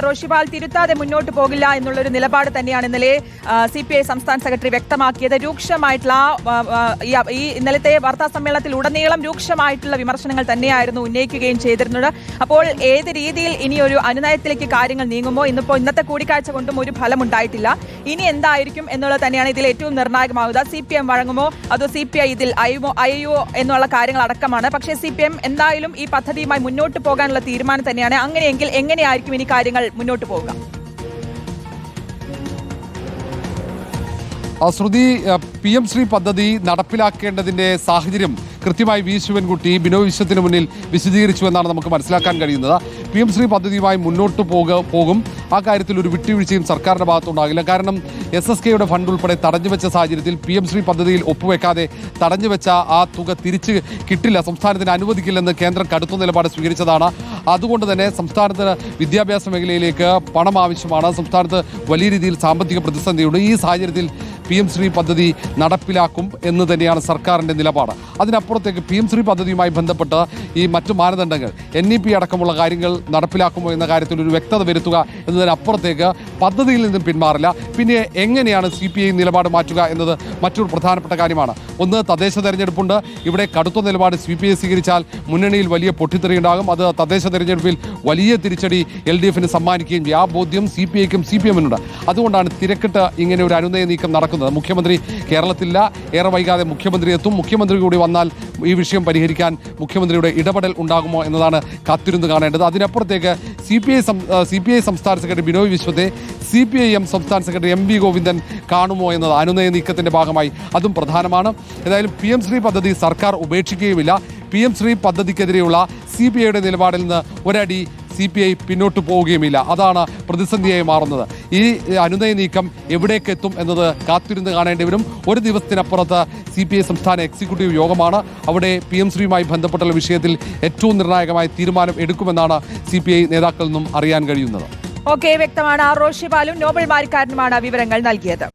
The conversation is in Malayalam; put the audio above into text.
റോഷിപാൽ തിരുത്താതെ മുന്നോട്ട് പോകില്ല എന്നുള്ളൊരു നിലപാട് തന്നെയാണ് ഇന്നലെ സി പി ഐ സംസ്ഥാന സെക്രട്ടറി വ്യക്തമാക്കിയത്. രൂക്ഷമായിട്ടുള്ള ഈ- ഇന്നലത്തെ വാർത്താ സമ്മേളനത്തിൽ ഉടനീളം രൂക്ഷമായിട്ടുള്ള വിമർശനങ്ങൾ തന്നെയായിരുന്നു ഉന്നയിക്കുകയും ചെയ്തിരുന്നത്. അപ്പോൾ ഏത് രീതിയിൽ ഇനി ഒരു അനുനയത്തിലേക്ക് കാര്യങ്ങൾ നീങ്ങുമോ? ഇന്നിപ്പോൾ ഇന്നത്തെ കൂടിക്കാഴ്ച കൊണ്ടും ഒരു ഫലമുണ്ടായിട്ടില്ല ഇനി എന്തായിരിക്കും എന്നുള്ളത് തന്നെയാണ് ഇതിൽ ഏറ്റവും നിർണായകമാവുക സി പി എം വഴങ്ങുമോ? അതോ സി പി ഐ ഇതിൽ അയുമോ അയ്യോ എന്നുള്ള കാര്യങ്ങൾ അടക്കമാണ്. പക്ഷേ സി പി എം എന്തായാലും ഈ പദ്ധതിയുമായി മുന്നോട്ട് പോകാനുള്ള തീരുമാനം തന്നെയാണ്. അങ്ങനെയെങ്കിൽ എങ്ങനെയായിരിക്കും ഇനി കാര്യങ്ങൾ മുന്നോട്ട് പോകുക ആ, ശ്രുതി പി എം ശ്രീ പദ്ധതി നടപ്പിലാക്കേണ്ടതിന്റെ സാഹചര്യം കൃത്യമായി വി ശിവൻകുട്ടി ബിനോ വിശ്വത്തിന് മുന്നിൽ വിശദീകരിച്ചു എന്നാണ് നമുക്ക് മനസ്സിലാക്കാൻ കഴിയുന്നത്. പി എം ശ്രീ പദ്ധതിയുമായി മുന്നോട്ട് പോകും. ആ കാര്യത്തിൽ ഒരു വിട്ടുവീഴ്ചയും സർക്കാരിന്റെ ഭാഗത്തുണ്ടാകില്ല. കാരണം എസ് എസ് കെയുടെ ഫണ്ട് ഉൾപ്പെടെ തടഞ്ഞു വെച്ച സാഹചര്യത്തിൽ പി എം ശ്രീ പദ്ധതിയിൽ ഒപ്പുവെക്കാതെ തടഞ്ഞു വെച്ച ആ തുക തിരിച്ച് കിട്ടില്ല. സംസ്ഥാനത്തിന് അനുവദിക്കില്ലെന്ന് കേന്ദ്രം കടുത്ത നിലപാട് സ്വീകരിച്ചതാണ്. അതുകൊണ്ട് തന്നെ സംസ്ഥാനത്തിന് വിദ്യാഭ്യാസ മേഖലയിലേക്ക് പണം ആവശ്യമാണ്. സംസ്ഥാനത്ത് വലിയ രീതിയിൽ സാമ്പത്തിക പ്രതിസന്ധിയുണ്ട്. ഈ സാഹചര്യത്തിൽ പി എം ശ്രീ പദ്ധതി നടപ്പിലാക്കും എന്ന് തന്നെയാണ് സർക്കാരിന്റെ നിലപാട്. അതിനപ്പുറത്തേക്ക് പി എം ശ്രീ പദ്ധതിയുമായി ബന്ധപ്പെട്ട് ഈ മറ്റു മാനദണ്ഡങ്ങൾ എൻ ഇ പി അടക്കമുള്ള കാര്യങ്ങൾ നടപ്പിലാക്കുമോ എന്ന കാര്യത്തിൽ ഒരു വ്യക്തത വരുത്തുക എന്നതിനപ്പുറത്തേക്ക് പദ്ധതിയിൽ നിന്നും പിന്മാറില്ല. പിന്നെ എങ്ങനെയാണ് സി പി ഐ നിലപാട് മാറ്റുക എന്നത് മറ്റൊരു പ്രധാനപ്പെട്ട കാര്യമാണ്. ഒന്ന് തദ്ദേശ തെരഞ്ഞെടുപ്പുണ്ട്. ഇവിടെ കടുത്ത നിലപാട് സി പി ഐ സ്വീകരിച്ചാൽ മുന്നണിയിൽ വലിയ പൊട്ടിത്തെറി ഉണ്ടാകും. അത് തദ്ദേശ തെരഞ്ഞെടുപ്പിൽ വലിയ തിരിച്ചടി എൽ ഡി എഫിന് സമ്മാനിക്കുകയും ആ ബോധ്യം സി പി ഐക്കും സി പി എമ്മിനുണ്ട്. അതുകൊണ്ടാണ് തിരക്കിട്ട് ഇങ്ങനെ ഒരു അനുനയ നീക്കം നടക്കുന്നത്. മുഖ്യമന്ത്രി കേരളത്തില്ല ഏറെ വൈകാതെ മുഖ്യമന്ത്രി എത്തും. മുഖ്യമന്ത്രി കൂടി വന്നാൽ ഈ വിഷയം പരിഹരിക്കാൻ മുഖ്യമന്ത്രിയുടെ ഇടപെടൽ ഉണ്ടാകുമോ എന്നതാണ് കാത്തിരുന്ന് കാണേണ്ടത്. അതിനപ്പുറത്തേക്ക് C P I C P I സംസ്ഥാന സെക്രട്ടറി ബിനോയ് വിശ്വത്തെ സി പി ഐ എം സംസ്ഥാന സെക്രട്ടറി എം വി ഗോവിന്ദൻ കാണുമോ എന്നത് അനുനയ നീക്കത്തിന്റെ ഭാഗമായി. അതും പ്രധാനമാണ്. ഏതായാലും പി എം ശ്രീ പദ്ധതി സർക്കാർ ഉപേക്ഷിക്കുകയുമില്ല. പി എം ശ്രീ പദ്ധതിക്കെതിരെയുള്ള സി ബി ഐയുടെ നിലപാടിൽ നിന്ന് ഒരടി സി പി ഐ പിന്നോട്ട് പോവുകയുമില്ല. അതാണ് പ്രതിസന്ധിയായി മാറുന്നത്. ഈ അനുനയ നീക്കം എവിടേക്ക് എത്തും എന്നത് കാത്തിരുന്ന് കാണേണ്ടി വരും. ഒരു ദിവസത്തിനപ്പുറത്ത് സി പി ഐ സംസ്ഥാന എക്സിക്യൂട്ടീവ് യോഗമാണ്. അവിടെ പി എം ശ്രീയുമായി ബന്ധപ്പെട്ടുള്ള വിഷയത്തിൽ ഏറ്റവും നിർണായകമായ തീരുമാനം എടുക്കുമെന്നാണ് സി പി ഐ നേതാക്കളിൽ നിന്നും അറിയാൻ കഴിയുന്നത്. ഓക്കെ വ്യക്തമാണ്. ആർ റോഷിപാലും നോബൽ മാരിക്കാരനുമാണ് വിവരങ്ങൾ നൽകിയത്.